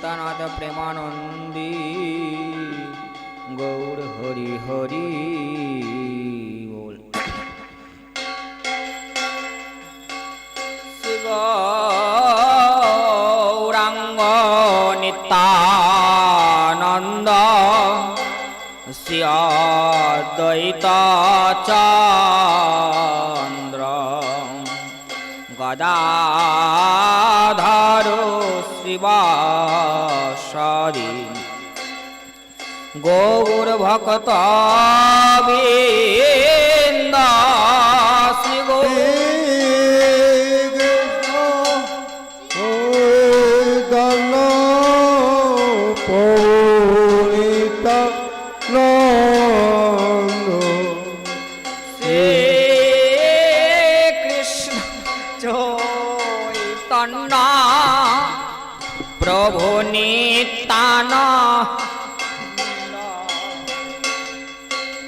নিতানাথ প্রেমানন্দী গৌর হরি হরি বল গৌরাঙ্গ নিত্যানন্দ শ্রীদ্বৈত চন্দ্র গদাধর শিবাসরি গৌর ভক্ত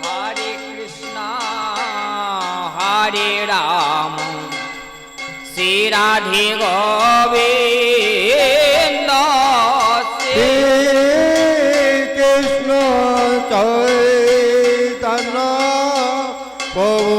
হরে কৃষ্ণ হরে রাম। শ্রী রাধে গোবিন্দ শ্রী কৃষ্ণ চৈতন্য প্রভু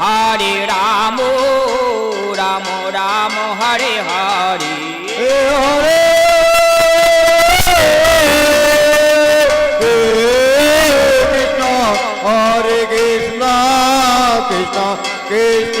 হরে রাম রাম রাম হরে হরে। হরে কৃষ্ণ হরে কৃষ্ণ কৃষ্ণ